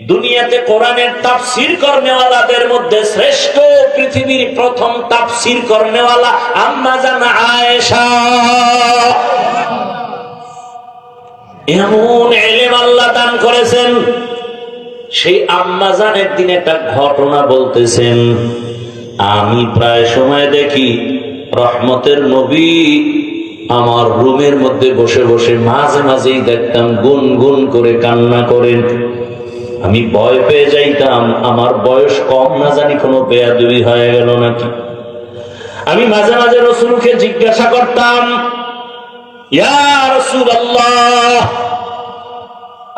দুনিয়াতে কোরআনের তাফসির করনেওয়ালাদের মধ্যে শ্রেষ্ঠ পৃথিবীর প্রথম তাফসির করনেওয়ালা আম্মা জান আয়েশা। এমন এলেম আল্লাহ দান করেছেন, সেই আম্মাজান একদিন একটা ঘটনা বলতেছেন। আমি প্রায় সময় দেখি রহমতের নবী আমার রুমের মধ্যে বসে বসে মাঝে মাঝেই দেখতাম গুন গুন করে কান্না করেন। আমি ভয় পেয়ে যাইতাম, আমার বয়স কম না জানি কোনো বেয়াদুবি হয়ে গেল নাকি। আমি মাঝে মাঝে রসুলকে জিজ্ঞাসা করতাম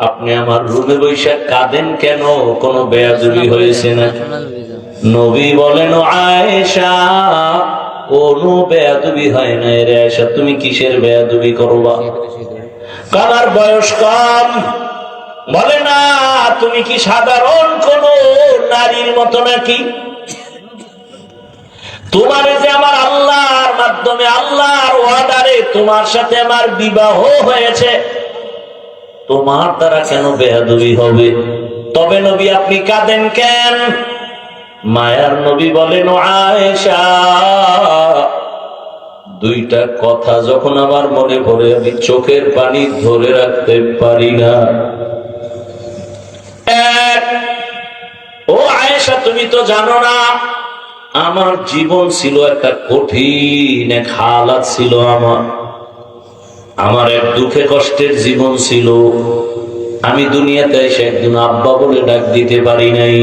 আপনি আমার রুমে বৈশাখ কাঁদেন কেন? কোন বেয়াজুবি হয়েছে না নবী বলেন, আয়েশা কোনো বেয়াদুবি হয় না রে আয়েশা, তুমি কিসের বেয়াদুবি করবা? কার বয়স কম। বলে, না তুমি কি সাধারণ কোন নারীর মতো নাকি? তোমার যে আমার আল্লাহর মাধ্যমে, আল্লাহর ওয়াদারে তোমার সাথে আমার বিবাহ হয়েছে, তোমার দ্বারা কেন বেহাদুবি হবে? তবে নবী আপনি কাঁদেন কেন? মায়ার নবী বলেন, "ও আয়েশা, দুইটা কথা যখন আমার মনে পড়ে, আমি চোখের পানি ধরে রাখতে পারি না। ও আয়েশা, তুমি তো জানো না, আমার জীবন ছিল একটা কঠিন এক হালাত ছিল আমার। আমার এক দুঃখে কষ্টের জীবন ছিল। আমি দুনিয়াতে এসে একদিন আব্বা বলে ডাক দিতে পারি নাই।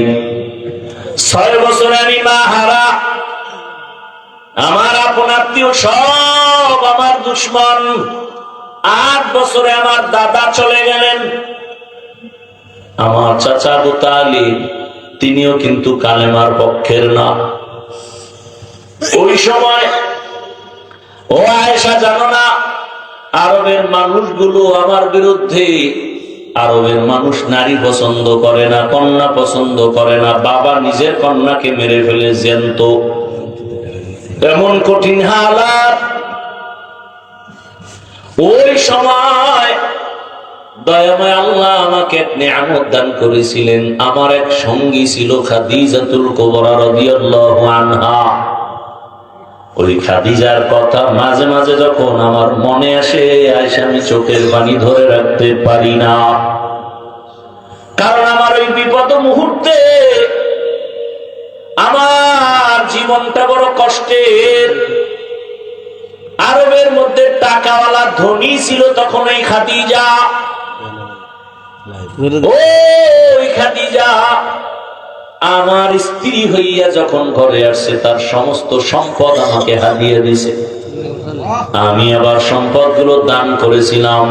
ছয় বছর আমি মা হারা। আমার আপন আত্মীয় সব আমার দুশ্মন। আট বছরে আমার দাদা চলে গেলেন। আমার চাচা বুতালি তিনিও কিন্তু কালেমার পক্ষের না। ওই সময়, ও আয়েশা জানো না, আরবের মানুষগুলো আমার বিরুদ্ধে, আরবের মানুষ নারী পছন্দ করে না, কন্যা পছন্দ করে না, বাবা নিজের কন্যাকে মেরে ফেলে জ্যান্ত। এমন কঠিন হালাত। ওই সময় দয়াময় আল্লাহ আমাকে নিয়ামত দান করেছিলেন। আমার এক সঙ্গী ছিল খাদিজাতুল রাদিয়াল্লাহু আনহা। ওই খাদিজার কথা মাঝে মাঝে যখন আমার মনে আসে আমি চোখের পানি ধরে রাখতে পারি না। কারণ আমার ওই বিপদ মুহূর্তে আমার জীবনটা বড় কষ্টের। আরবের মধ্যে টাকাওয়ালা ধনী ছিল তখন ওই খাদিজা। ওই আমার স্ত্রী হইয়া যখন ঘরে আসছে, তার সমস্ত সম্পদ আমাকে হারিয়ে দিছে আমি আবার সম্পদগুলো দান করেছিলাম।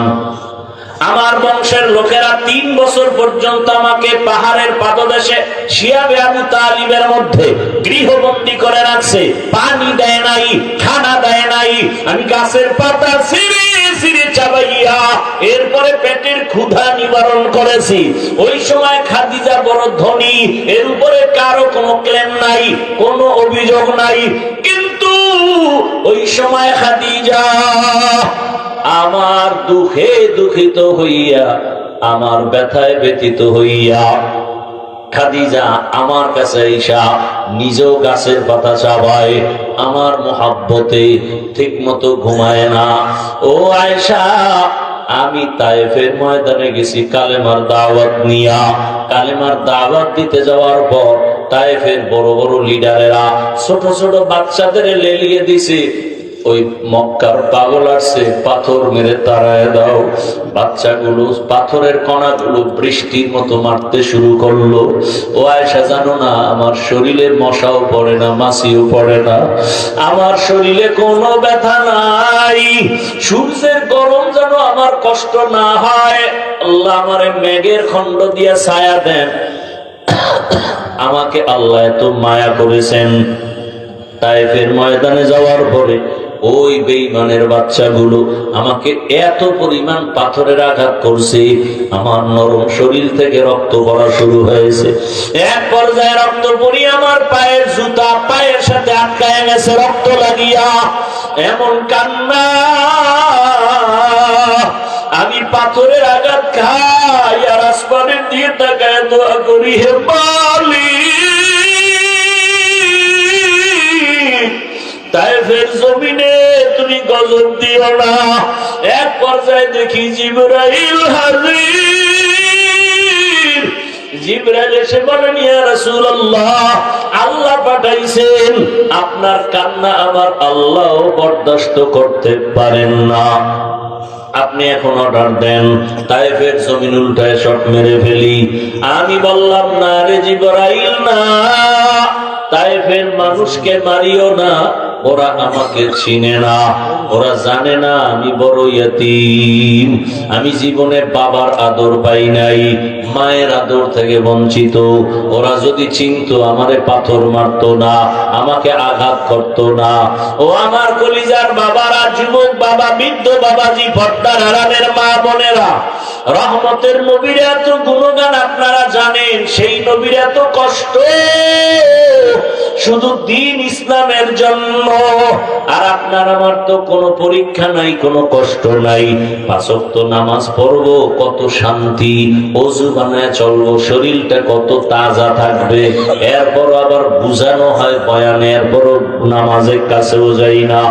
আমার বংশের লোকেরা তিন বছর পর্যন্ত আমাকে পাহাড়ের পাদদেশে শিয়াবে আবু তালিবের মধ্যে গৃহবন্দী করে রাখছে। পানি দেয় নাই, খানা দেয় নাই। আমি গাছের পাতা চাবাইয়া এরপরে পেটের ক্ষুধা নিবারণ করেছি। ওই সময় খাদিজা বড় ধনী, এর উপরে কারও কোনো ক্লেম নাই, কোনো অভিযোগ নাই। কিন্তু ওই সময় খাদিজা আমার দুঃখে দুঃখিত হইয়া, আমার ব্যথায় ব্যতীত হইয়া, খাদিজা আমার কাছে ঈশা নিজেও গাছের পাতা চাবায়, আমার মোহাব্বতে ঠিক মতো ঘুমায় না। ও আয়সা আমি তায়েফের ময়দানে গেছি কালেমার দাওয়াত নিয়া। কালেমার দাওয়াত দিতে যাওয়ার পর তায়েফের বড় বড় লিডারেরা ছোট ছোট বাচ্চাদের লেলিয়ে দিছে। ওই মক্কার পাগল আসছে, পাথর মেরে তারায় দাও। বাচ্চাগুলো, পাথরের কণাগুলো বৃষ্টির মতো মারতে শুরু করল। ও আয়সা জানো না, আমার শরীরে মশাও পড়ে না, মাছিও পড়ে না। আমার শরীরে কোনো ব্যথা নাই। সূর্যের গরম যেন আমার কষ্ট না হয়। আল্লাহ আমার মেঘের খণ্ড দিয়া ছায়া দেন। আমাকে আল্লাহ এত মায়া করেছেন। তাইফের ময়দানে যাওয়ার পরে ওই বেইমানের বাচ্চাগুলো আমাকে এত পরিমাণ পাথরের আঘাত করছে, আমার নরম শরীর থেকে রক্ত পড়া শুরু হয়েছে। এক পর্যায়ে রক্ত পড়ি, আমার পায়ের জুতা পায়ের সাথে আটকায় গেছে, রক্ত লাগিয়া এমন কান্না। আমি পাথরের আঘাত খাই আর আসমানের দিয়ে তাকায় দোয়া করি, হে মালিক গজব না। এক পর্যায়ে দেখি জিবরাইল হাজির। জিবরাইল এসে বলেন ইয়া রাসূলুল্লাহ, আল্লাহ পাঠাইছেন। আপনার কান্না আমার আল্লাহ বরদাস্ত করতে পারেন না। আপনি এখন অর্ডার দেন তাই ফের জমিন উল্টায় শট মেরে ফেলি। আমি বললাম, না রে জিবরাইল, না। তাই ফের মানুষকে মারিও না। ওরা আমাকে চিনে না, ওরা জানে না আমি বড় ইয়তীম। আমি জীবনে বাবার আদর পাই নাই, মায়ের আদর থেকে বঞ্চিত। ওরা যদি চিনতো, আমারে পাথর মারতো না, আমাকে আঘাত করতো না। ও আমার কলিজার বাবারা, যুবক বাবা, বৃদ্ধ বাবাজি, ভট্টার হারানের মা বোনেরা, রহমতের নবীর এত গুণগান আপনারা জানেন, সেই নবীর এত কষ্ট। শুধু দিন ইসলামের জন্য আর আপনার আমার তো কোনো পরীক্ষা নাই, কোনো কষ্ট নাই। পাঁচক তো নামাজ পড়ব, কত শান্তি। অজু বানায় চলবো, শরীরটা কত তাজা থাকবে। এরপর আবার বুঝানো হয় বয়ানে, এরপরও নামাজের কাছেও যাই না।